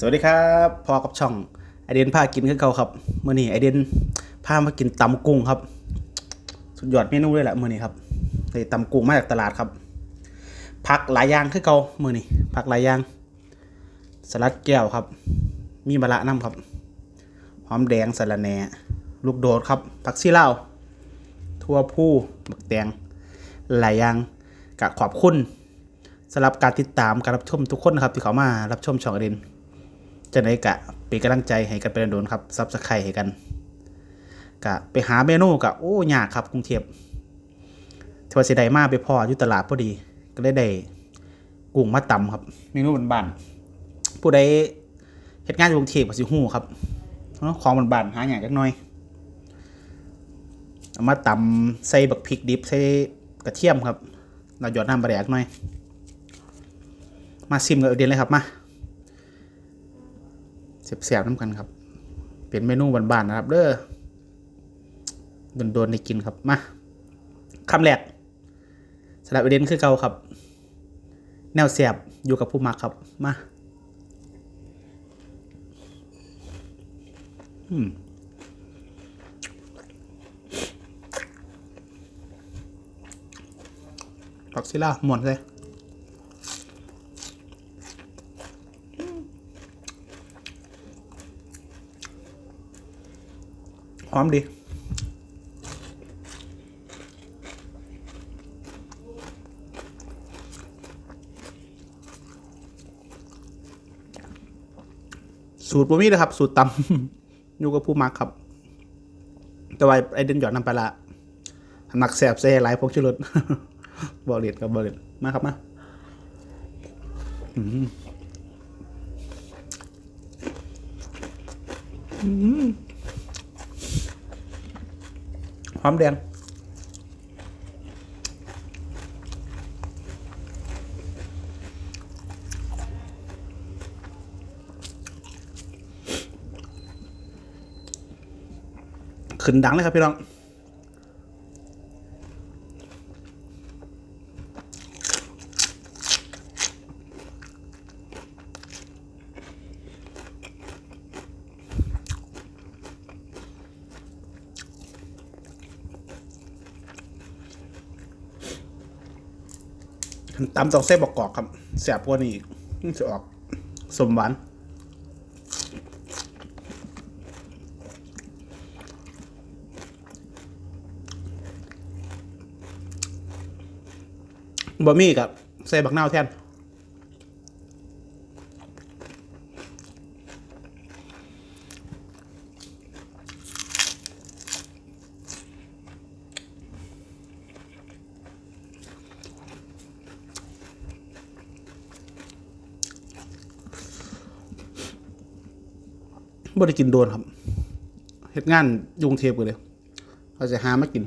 สวัสดีครับพอกับช่องไอเดนพากินคือเก่าครับเมื่อนี้ไอเดนพามากินตำกุ้งครับ สุดยอดเมนูเลยแหละเมื่อนี้ครับเลยตำกุ้งมาจากตลาดครับผักหลายอย่างคือเก่ามื่อนี้ผักหลายอย่าง สลัดแก้วครับ มีมะระน้ำครับหอมแดงสะระแหน่ลูกโดดครับผักซี่ลาวทั่วผู้บักแตงหลายอย่างกะขอบคุณสำหรับการติดตามการรับชมทุกคนนะครับที่เขามารับชมช่องไอเดน จะได้กะเป็นกำลังใจให้กันเป็นโดนครับซับสไครต์ให้กันกะไปหาเมนูกะโอ้ยากครับกรุงเทพที่ว่าสิได้มาไปพออยู่ตลาดพอดี ก็ได้ได้กุ้งมาตำครับ เมนูบ้านๆผู้ใดเฮ็ดงานอยู่กรุงเทพก็สิฮู้ครับเนาะของบ้านๆหาอย่างจักหน่อยเอามาตำใส่บักพริกดิบใส่กระเทียมครับ เราหยอดน้ำปลาแดกหน่อย มาซิมกับเอาเดนเลยครับมา เสียบๆน้ำกันครับ เป็นเมนูบานๆนะครับ เด้อโดนๆได้กินครับมาคำแรกสำหรับประเด็นคือเก่าครับ แนวเสียบอยู่กับผู้มักครับมาอืมผักซิล่าหมดเลย หอมดีสูตรบะมี่นะครับ สูตรตำอยู่กับผู้มักครับ แต่ว่าไอเดนหยอดน้ำปลาหมักแสบเซ่หลายพกชิรสบอเลียดกับบอเลียดมาครับมาอืม อมแดง ขึ้นดังเลยครับพี่น้อง ตำตองเส้นบอกกอกครับแสบกว่านี้อีกจะออกสมหวานบะหมี่กับใส่บักนาวแทน บ่ได้กินโดนครับเฮ็ดงานยุงเทพกันเลยเราจะหามากิน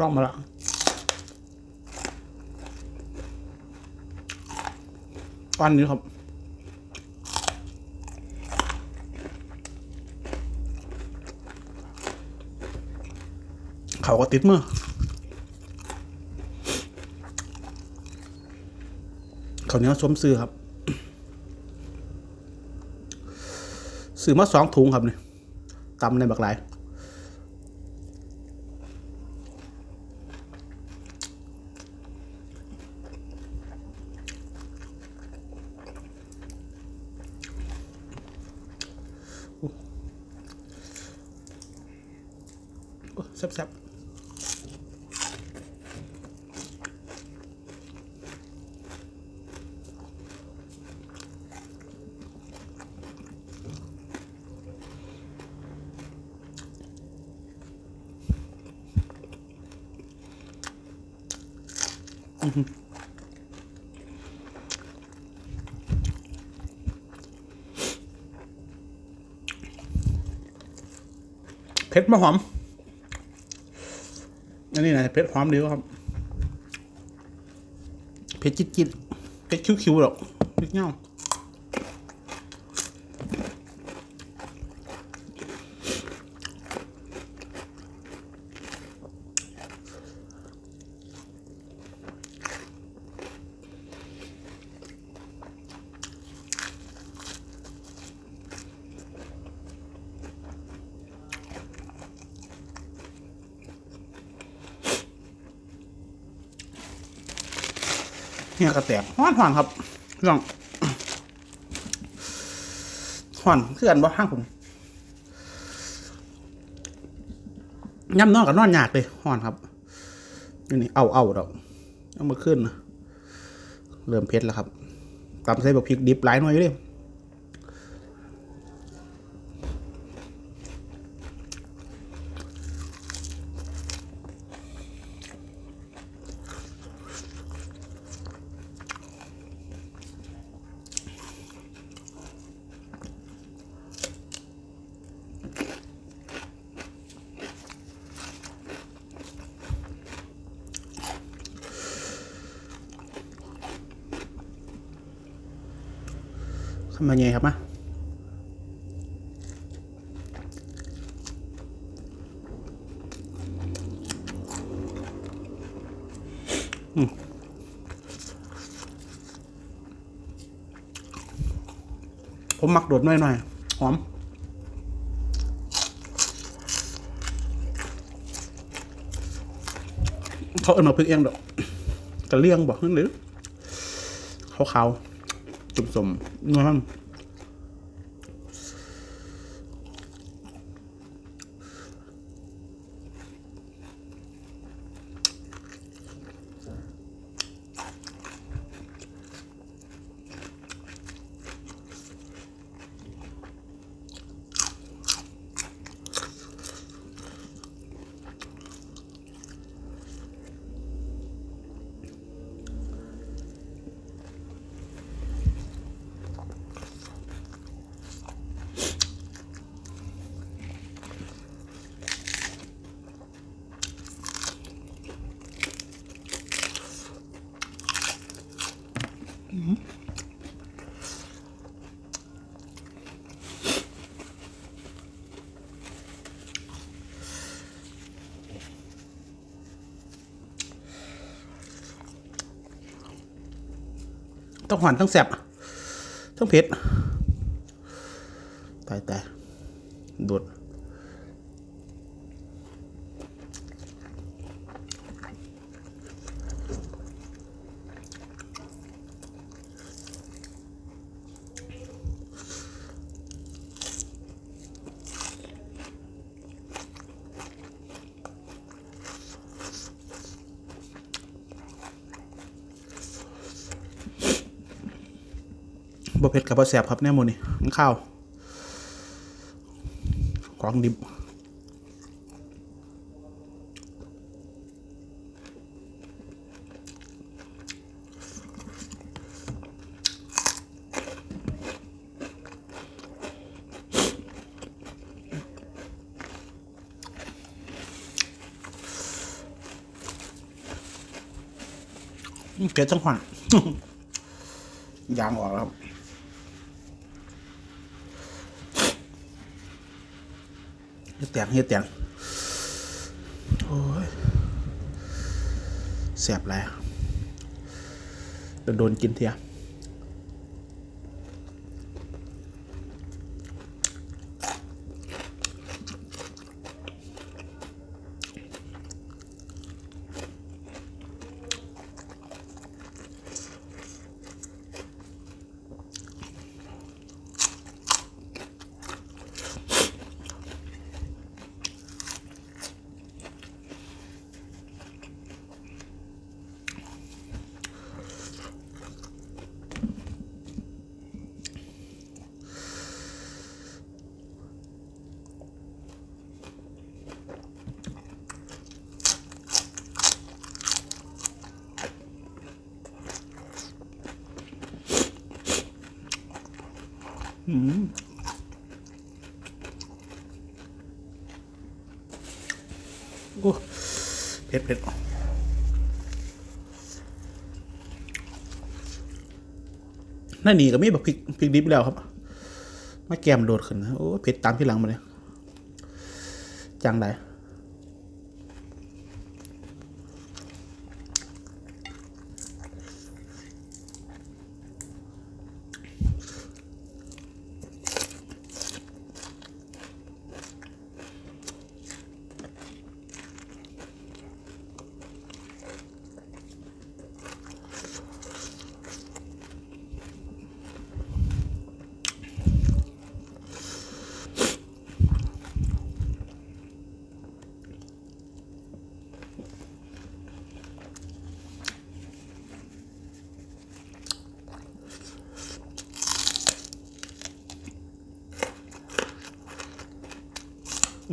ลองมาละปั้นนี้ครับเขาก็ติดมือเขาวเนี้ยสวมซื้อครับ ซื้อมาสองถุงครับเนี่ยตำในบักหลาย เผ็ดมะหอม อันนี้นะเผ็ดหอมดีครับ เผ็ดจิตจิตเผ็ดคิ้วๆหรอกเผ็ดเงา เนี่ยกระแตกห้อนหอนครับลองหอนคือนบ่ห้างผมย่ำนอนกับนอนยากเลยหอนครับนี่นี่เอาเอาดอกเอามาขึ้นนะเริ่มเพชรแล้วครับตำใส่บบพริกดิบหลายหน่อยอยู่ มาไงครับมาอืมผมหมักโดดหน่อยหน่อยๆหอม เขาเอินมาพริกเองดอกกระเลี่ยงบอกนั่นหรือขาวๆ สมๆนะครับ ต้องหวานต้องแสบต้องเผ็ดตายตายโดด เผ็ดกับบ่แสบครับแน่หมดนี่มันข้าวของดิบเผ็ดจังหวะยางออกแล้วครับ ฮ็ดแตงเฮ็ดแตงโอ้ยแสบแล้วโดนกินเทีย โอ้เผ็ดเผ็ดนั่นนี่ก็มีแบบพริกพริกดิบแล้วครับ มาแกมโดดขึ้นนะโอ้เผ็ดตามที่หลังมาเลย จังไร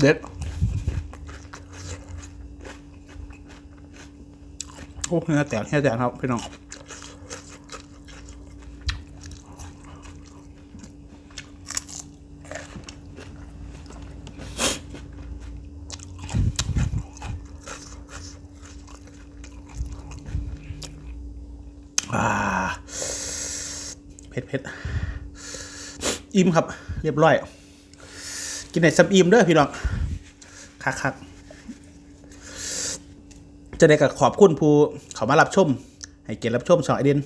เด็ด โอ้ เนื้อแตกเนื้อแตกครับพี่น้องอ่าเผ็ดเผ็ดอิ่มครับ เรียบร้อย กินในซับอิ่มเด้อพี่น้องคักคักๆ จะได้กับขอบคุณผู้เขามารับชม ให้เกียรติรับชมช่องไอเดน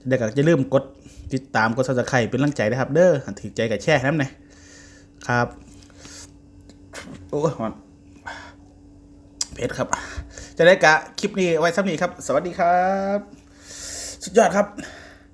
จะได้กับจะลืมกดติดตามกดซับสไครต์เป็นลังใจนะครับ เด้อถือใจกับแช่น้ำหน่อยครับโอ้หอนเพชรครับ จะได้กะคลิปนี้ไว้สักนี้ครับ สวัสดีครับ สุดยอดครับ